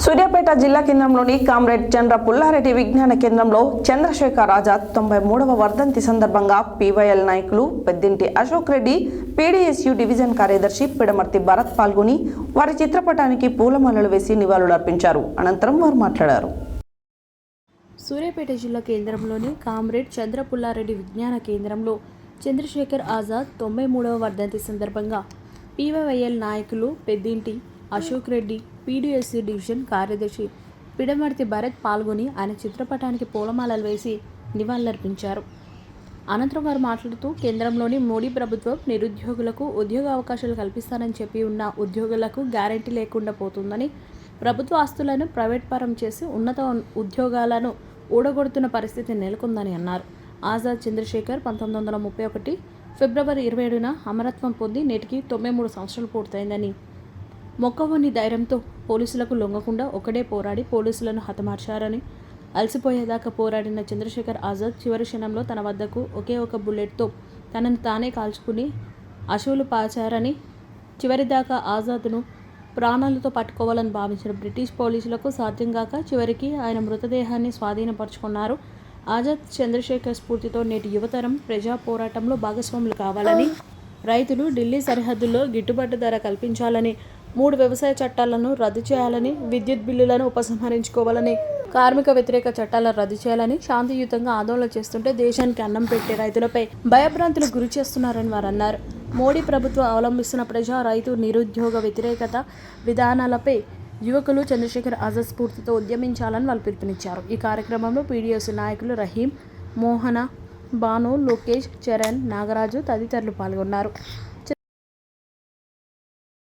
సూర్యాపేట జిల్లా కేంద్రంలోని కామ్రేడ్ చంద్ర పుల్లారెడ్డి విజ్ఞాన కేంద్రంలో చంద్రశేఖర్ ఆజాద్ తొంభై మూడవ వర్ధంతి సందర్భంగా పీవైఎల్ నాయకులు పెద్దింటి అశోక్ రెడ్డి పీడీఎస్యు డివిజన్ కార్యదర్శి పిడమర్తి భరత్ పాల్గొని వారి చిత్రపటానికి పూలమాలలు వేసి నివాళులర్పించారు అనంతరం వారు మాట్లాడారు. సూర్యాపేట జిల్లా కేంద్రంలోని కామ్రేడ్ చంద్రపుల్లారెడ్డి విజ్ఞాన కేంద్రంలో చంద్రశేఖర్ ఆజాద్ తొంభై మూడవ వర్ధంతి సందర్భంగా పీవైఎల్ నాయకులు పెద్దింటి అశోక్ రెడ్డి పీడీఎస్సీ డివిజన్ కార్యదర్శి పిడమర్తి భరత్ పాల్గొని ఆయన చిత్రపటానికి పూలమాలలు వేసి నివాళులర్పించారు. అనంతరం వారు మాట్లాడుతూ కేంద్రంలోని మోడీ ప్రభుత్వం నిరుద్యోగులకు ఉద్యోగ అవకాశాలు కల్పిస్తానని చెప్పి ఉన్న ఉద్యోగులకు గ్యారంటీ లేకుండా పోతుందని ప్రభుత్వ ఆస్తులను ప్రైవేట్ పరం చేసి ఉన్నత ఉద్యోగాలను ఊడగొడుతున్న పరిస్థితి నెలకొందని అన్నారు. ఆజాద్ చంద్రశేఖర్ పంతొమ్మిది వందల ముప్పై ఒకటి ఫిబ్రవరి ఇరవై ఏడున అమరత్వం పొంది నేటికి తొంభై మూడు సంవత్సరాలు పూర్తయిందని మొక్కవని ధైర్యంతో పోలీసులకు లొంగకుండా ఒకడే పోరాడి పోలీసులను హతమార్చారని అలసిపోయేదాకా పోరాడిన చంద్రశేఖర్ ఆజాద్ చివరి క్షణంలో తన వద్దకు ఒకే ఒక బుల్లెట్తో తనను తానే కాల్చుకుని అశువులు పాచారని చివరిదాకా ఆజాద్ను ప్రాణాలతో పట్టుకోవాలని భావించిన బ్రిటిష్ పోలీసులకు సాధ్యం కాక చివరికి ఆయన మృతదేహాన్ని స్వాధీనపరుచుకున్నారు. ఆజాద్ చంద్రశేఖర్ స్ఫూర్తితో నేటి యువతరం ప్రజా పోరాటంలో భాగస్వాములు కావాలని రైతులు ఢిల్లీ సరిహద్దుల్లో గిట్టుబాటు ధర కల్పించాలని మూడు వ్యవసాయ చట్టాలను రద్దు చేయాలని విద్యుత్ బిల్లులను ఉపసంహరించుకోవాలని కార్మిక వ్యతిరేక చట్టాలను రద్దు చేయాలని శాంతియుతంగా ఆందోళన చేస్తుంటే దేశానికి అన్నం పెట్టే రైతులపై భయభ్రాంతులు గురి చేస్తున్నారని వారు అన్నారు మోడీ ప్రభుత్వం అవలంబిస్తున్న ప్రజా రైతు నిరుద్యోగ వ్యతిరేకత విధానాలపై యువకులు చంద్రశేఖర్ ఆజాద్ స్ఫూర్తితో ఉద్యమించాలని వాళ్ళు పిలుపునిచ్చారు. ఈ కార్యక్రమంలో పీడీఎస్ నాయకులు రహీం మోహన భాను లోకేష్ చరణ్ నాగరాజు తదితరులు పాల్గొన్నారు.